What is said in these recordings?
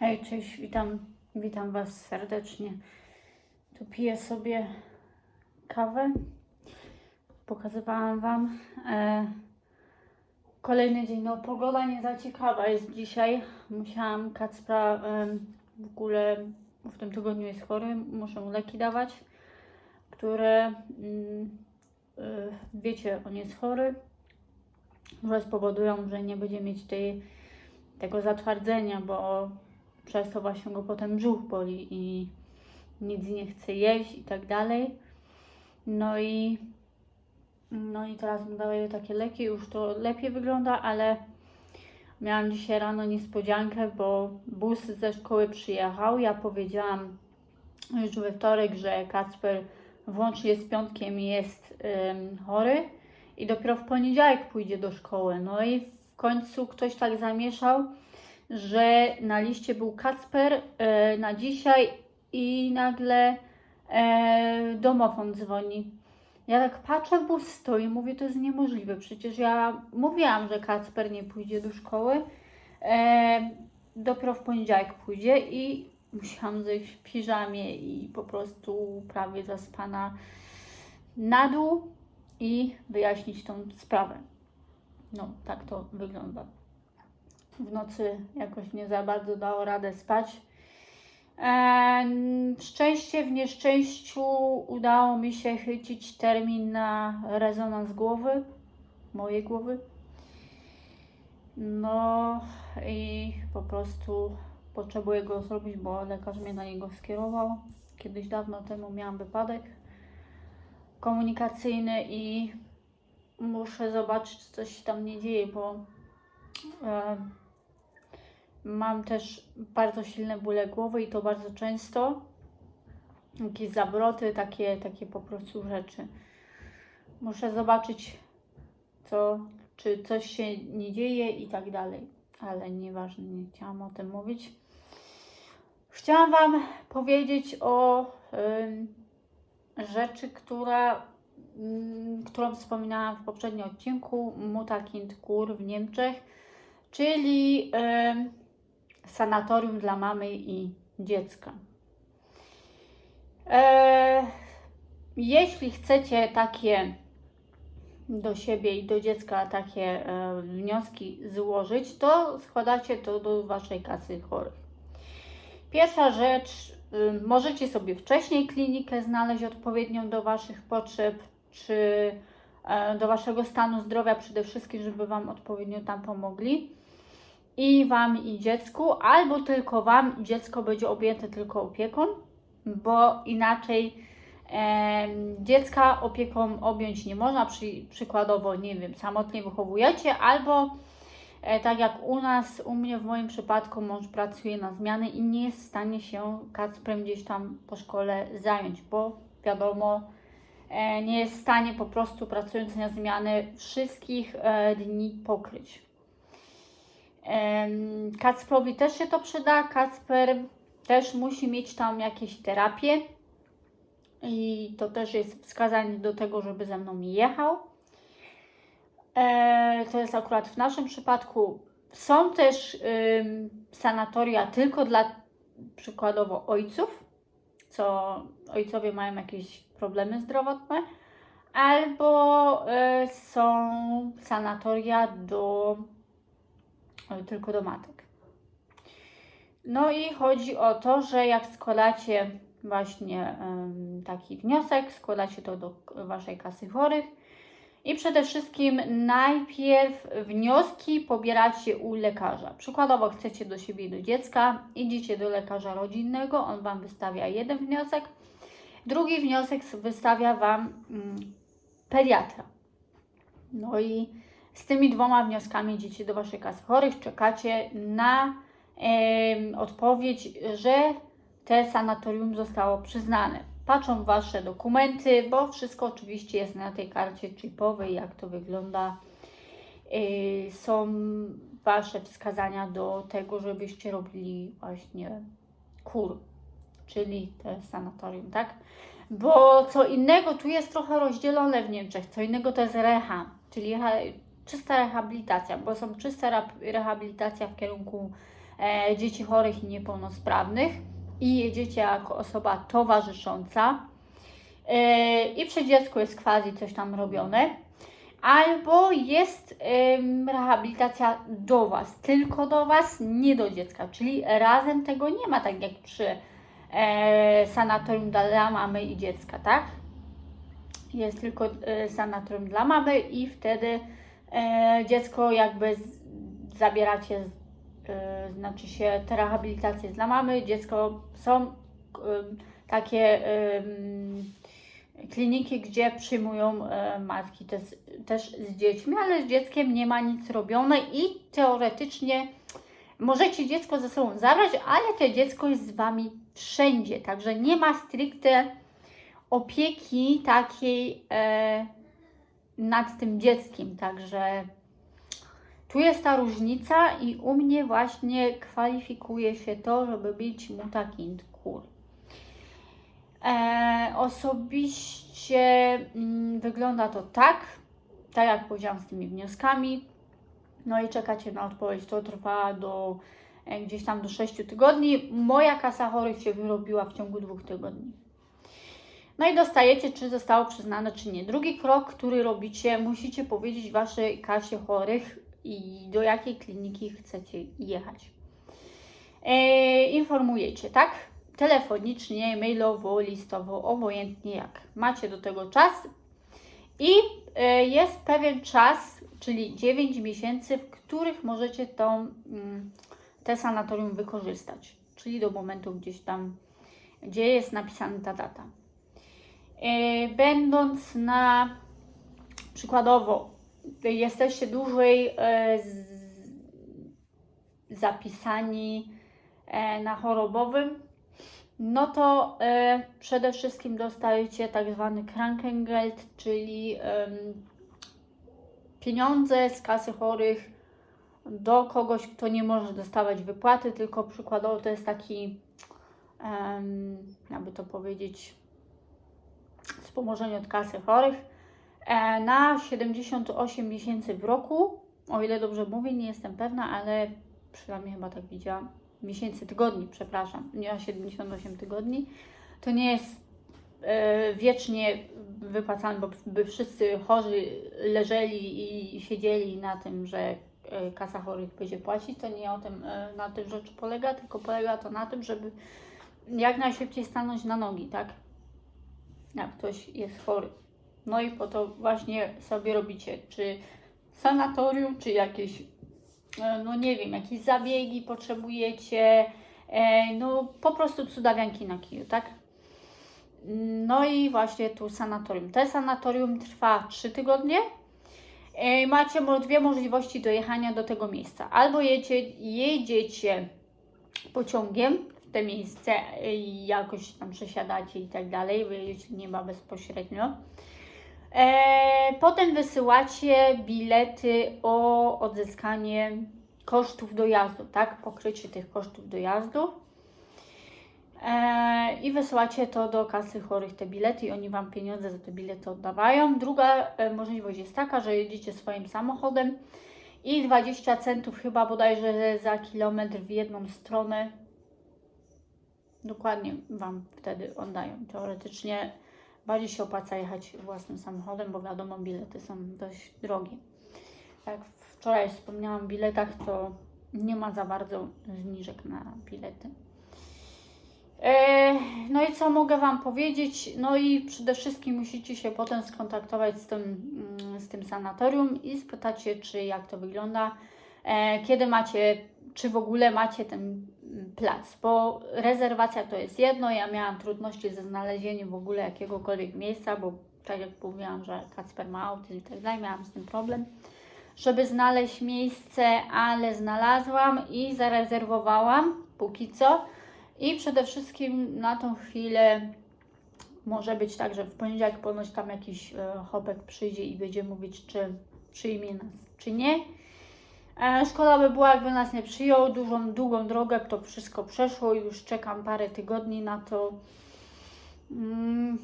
Hej, cześć, witam, witam Was serdecznie. Tu piję sobie kawę. Pokazywałam Wam. E, kolejny dzień. No, pogoda nie za ciekawa jest dzisiaj. Musiałam Kacpra e, w ogóle w tym tygodniu jest chory. Muszę mu leki dawać, które mm, e, wiecie, on jest chory, które spowodują, że nie będzie mieć tej, tego zatwardzenia, bo przez to właśnie go potem brzuch boli i nic nie chce jeść i tak dalej. No i no i teraz mu daję takie leki, już to lepiej wygląda, ale miałam dzisiaj rano niespodziankę, bo bus ze szkoły przyjechał. Ja powiedziałam już we wtorek, że Kacper włącznie z piątkiem jest ym, chory i dopiero w poniedziałek pójdzie do szkoły. No i w końcu ktoś tak zamieszał, że na liście był Kacper e, na dzisiaj i nagle e, domofon dzwoni. Ja tak patrzę, bus stoi, mówię, to jest niemożliwe. Przecież ja mówiłam, że Kacper nie pójdzie do szkoły. E, dopiero w poniedziałek pójdzie i musiałam zejść w piżamie i po prostu prawie zaspana na dół i wyjaśnić tą sprawę. No, tak to wygląda w nocy jakoś nie za bardzo dało radę spać. Em, Szczęście w nieszczęściu udało mi się chycić termin na rezonans głowy, mojej głowy. No i po prostu potrzebuję go zrobić, bo lekarz mnie na niego skierował. Kiedyś dawno temu miałam wypadek komunikacyjny i muszę zobaczyć, co się tam nie dzieje, bo em, Mam też bardzo silne bóle głowy i to bardzo często. Jakieś zawroty, takie, takie po prostu rzeczy. Muszę zobaczyć, co, czy coś się nie dzieje i tak dalej. Ale nieważne, nie chciałam o tym mówić. Chciałam Wam powiedzieć o ym, rzeczy, która, ym, którą wspominałam w poprzednim odcinku. Mutakind Kur w Niemczech, czyli ym, sanatorium dla mamy i dziecka. E, jeśli chcecie takie do siebie i do dziecka takie e, wnioski złożyć, to składacie to do waszej kasy chorych. Pierwsza rzecz, y, możecie sobie wcześniej klinikę znaleźć odpowiednią do waszych potrzeb, czy e, do waszego stanu zdrowia przede wszystkim, żeby wam odpowiednio tam pomogli i Wam i dziecku, albo tylko Wam i dziecko będzie objęte tylko opieką, bo inaczej e, dziecka opieką objąć nie można, przy, przykładowo, nie wiem, samotnie wychowujecie, albo e, tak jak u nas, u mnie w moim przypadku mąż pracuje na zmiany i nie jest w stanie się Kacprem gdzieś tam po szkole zająć, bo wiadomo, e, nie jest w stanie po prostu pracując na zmiany wszystkich e, dni pokryć. Kacprowi też się to przyda. Kacper też musi mieć tam jakieś terapie i to też jest wskazanie do tego, żeby ze mną jechał. E, to jest akurat w naszym przypadku. Są też sanatoria tylko dla przykładowo ojców, co ojcowie mają jakieś problemy zdrowotne, albo y, są sanatoria do tylko do matek. No i chodzi o to, że jak składacie właśnie taki wniosek, składacie to do waszej kasy chorych i przede wszystkim najpierw wnioski pobieracie u lekarza. Przykładowo chcecie do siebie i do dziecka, idziecie do lekarza rodzinnego, on wam wystawia jeden wniosek, drugi wniosek wystawia wam um, pediatra. No i z tymi dwoma wnioskami idziecie do Waszej kasy chorych, czekacie na e, odpowiedź, że te sanatorium zostało przyznane. Patrzą Wasze dokumenty, bo wszystko oczywiście jest na tej karcie chipowej, jak to wygląda. E, są Wasze wskazania do tego, żebyście robili właśnie kur, czyli te sanatorium, tak? Bo co innego, tu jest trochę rozdzielone w Niemczech, co innego to jest reha, czyli czysta rehabilitacja, bo są czysta rehabilitacja w kierunku e, dzieci chorych i niepełnosprawnych i jedziecie jako osoba towarzysząca. E, i przy dziecku jest quasi coś tam robione, albo jest em, rehabilitacja do Was, tylko do Was, nie do dziecka, czyli razem tego nie ma, tak jak przy e, sanatorium dla mamy i dziecka, tak? Jest tylko e, sanatorium dla mamy i wtedy e, dziecko jakby z, zabieracie, e, znaczy się te rehabilitacje dla mamy, dziecko są takie kliniki, gdzie przyjmują e, matki też, też z dziećmi, ale z dzieckiem nie ma nic robione i teoretycznie możecie dziecko ze sobą zabrać, ale to dziecko jest z Wami wszędzie, także nie ma stricte opieki takiej e, nad tym dzieckiem, także tu jest ta różnica i u mnie właśnie kwalifikuje się to, żeby być mutakind kur. E, osobiście mm, wygląda to tak, tak jak powiedziałam z tymi wnioskami. No i czekacie na odpowiedź. To trwa do e, gdzieś tam do 6 tygodni. Moja kasa chorych się wyrobiła w ciągu dwóch tygodni. No i dostajecie, czy zostało przyznane, czy nie. Drugi krok, który robicie, musicie powiedzieć Waszej kasie chorych i do jakiej kliniki chcecie jechać. E, informujecie, tak? Telefonicznie, mailowo, listowo, obojętnie jak. Macie do tego czas i e, jest pewien czas, czyli 9 miesięcy, w których możecie tą, mm, te sanatorium wykorzystać, czyli do momentu gdzieś tam, gdzie jest napisana ta data. E, Będąc na przykładowo, jesteście dłużej e, zapisani e, na chorobowym, no to przede wszystkim dostajecie tak zwany Krankengeld, czyli pieniądze z kasy chorych do kogoś, kto nie może dostawać wypłaty, tylko przykładowo to jest taki, jakby to powiedzieć, wspomożenie od kasy chorych e, na 78 miesięcy w roku, o ile dobrze mówię, nie jestem pewna, ale przynajmniej chyba tak widziałam, miesięcy, tygodni, przepraszam, nie na 78 tygodni, to nie jest e, wiecznie wypłacane, bo by wszyscy chorzy leżeli i siedzieli na tym, że e, kasa chorych będzie płacić, to nie o tym, na tym rzecz polega, tylko polega to na tym, żeby jak najszybciej stanąć na nogi, tak? Jak ktoś jest chory. No i po to właśnie sobie robicie, czy sanatorium, czy jakieś, e, no nie wiem, jakieś zabiegi potrzebujecie, e, no po prostu cudawianki na kiju, tak? No i właśnie tu sanatorium. Te sanatorium trwa 3 tygodnie. E, Macie dwie możliwości dojechania do tego miejsca. Albo jedzie, jedziecie pociągiem te miejsce i jakoś tam przesiadacie i tak dalej, jeśli nie ma bezpośrednio. E, potem wysyłacie bilety o odzyskanie kosztów dojazdu, tak? Pokrycie tych kosztów dojazdu. E, I wysyłacie to do kasy chorych te bilety i oni Wam pieniądze za te bilety oddawają. Druga e, możliwość jest taka, że jedziecie swoim samochodem i 20 centów chyba bodajże za kilometr w jedną stronę dokładnie Wam wtedy oddają. Teoretycznie bardziej się opłaca jechać własnym samochodem, bo wiadomo, bilety są dość drogie. Jak wczoraj wspomniałam o biletach, to nie ma za bardzo zniżek na bilety. E, No i co mogę Wam powiedzieć? No i przede wszystkim musicie się potem skontaktować z tym, mm, z tym sanatorium i spytać się, czy jak to wygląda, e, kiedy macie, czy w ogóle macie ten plac, bo rezerwacja to jest jedno, ja miałam trudności ze znalezieniem w ogóle jakiegokolwiek miejsca, bo tak jak mówiłam, że Kacper ma autyzm i tak dalej, miałam z tym problem, żeby znaleźć miejsce, ale znalazłam i zarezerwowałam póki co. I przede wszystkim na tą chwilę może być tak, że w poniedziałek ponoć tam jakiś e, chłopek przyjdzie i będzie mówić, czy przyjmie nas, czy nie. E, szkoda by była, jakby nas nie przyjął. Dużą, długą drogę to wszystko przeszło. Już czekam parę tygodni na to. Mm,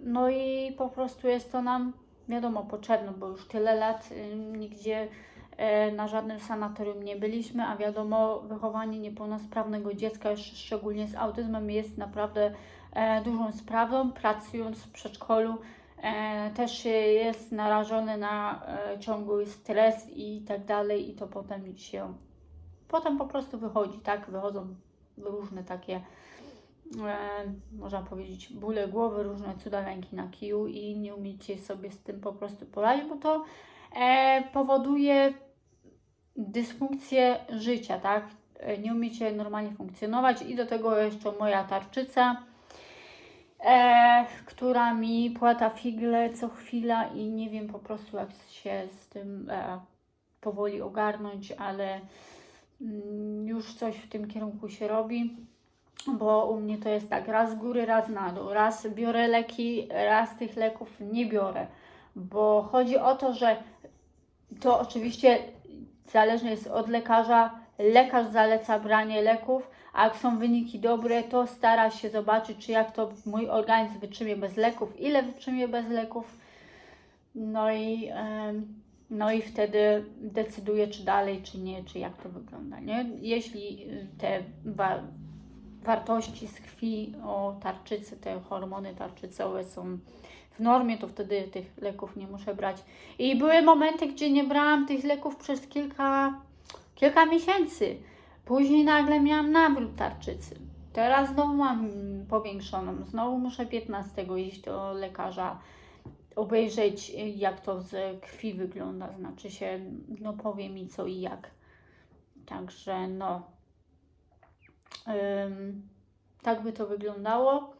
No i po prostu jest to nam, wiadomo, potrzebne, bo już tyle lat y, nigdzie E, Na żadnym sanatorium nie byliśmy, a wiadomo, wychowanie niepełnosprawnego dziecka, szczególnie z autyzmem, jest naprawdę e, dużą sprawą. Pracując w przedszkolu, też się jest narażony na e, ciągły stres i tak dalej, i to potem się potem po prostu wychodzi, tak? Wychodzą różne takie, e, można powiedzieć, bóle głowy, różne cuda ręki na kiju i nie umiecie sobie z tym po prostu poradzić, bo to e, powoduje dysfunkcję życia, tak? E, Nie umiecie normalnie funkcjonować i do tego jeszcze moja tarczyca, e, która mi płata figle co chwila i nie wiem po prostu jak się z tym e, powoli ogarnąć, ale mm, już coś w tym kierunku się robi, bo u mnie to jest tak, raz z góry, raz na dół, raz biorę leki, raz tych leków nie biorę, bo chodzi o to, że to oczywiście zależne jest od lekarza. Lekarz zaleca branie leków, a jak są wyniki dobre, to stara się zobaczyć, czy jak to mój organizm wytrzymie bez leków, ile wytrzymie bez leków. No i, no i wtedy decyduje, czy dalej, czy nie, czy jak to wygląda. Nie? Jeśli te wa- wartości z krwi o tarczycy, te hormony tarczycowe są w normie, to wtedy tych leków nie muszę brać. I były momenty, gdzie nie brałam tych leków przez kilka, kilka miesięcy. Później nagle miałam nawrót tarczycy. Teraz znowu mam powiększoną. Znowu muszę 15 iść do lekarza, obejrzeć jak to z krwi wygląda. Znaczy się, no powie mi co i jak. Także no. Ym, tak by to wyglądało.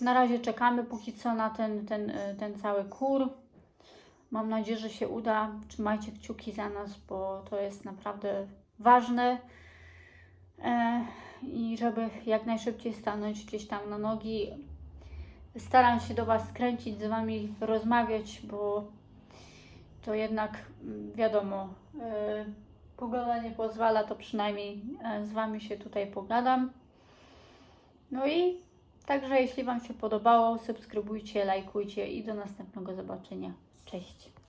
Na razie czekamy póki co na ten, ten, ten cały kur. Mam nadzieję, że się uda. Trzymajcie kciuki za nas, bo to jest naprawdę ważne. E, I żeby jak najszybciej stanąć gdzieś tam na nogi. Staram się do Was skręcić, z Wami rozmawiać, bo to jednak mm, wiadomo, e, pogoda nie pozwala, to przynajmniej e, z Wami się tutaj pogadam. No i Także jeśli Wam się podobało, subskrybujcie, lajkujcie i do następnego zobaczenia. Cześć!